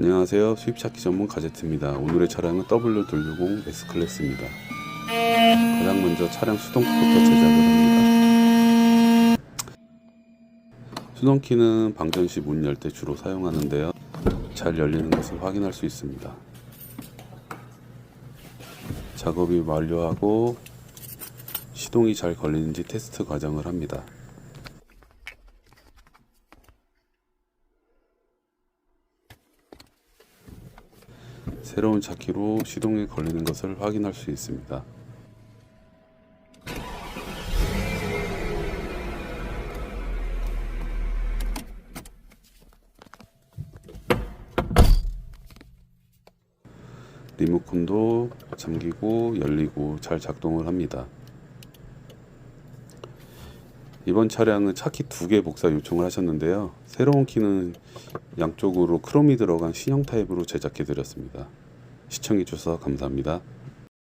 안녕하세요. 수입 찾기 전문 가제트입니다. 오늘의 차량은 W260 S클래스입니다. 가장 먼저 차량 수동키부터 제작을 합니다. 수동키는 방전 시 문 열 때 주로 사용하는데요. 잘 열리는 것을 확인할 수 있습니다. 작업이 완료하고 시동이 잘 걸리는지 테스트 과정을 합니다. 새로운 차키로 시동이 걸리는 것을 확인할 수 있습니다. 리모컨도 잠기고 열리고 잘 작동을 합니다. 이번 차량은 차키 두 개 복사 요청을 하셨는데요. 새로운 키는 양쪽으로 크롬이 들어간 신형 타입으로 제작해 드렸습니다. 시청해 주셔서 감사합니다.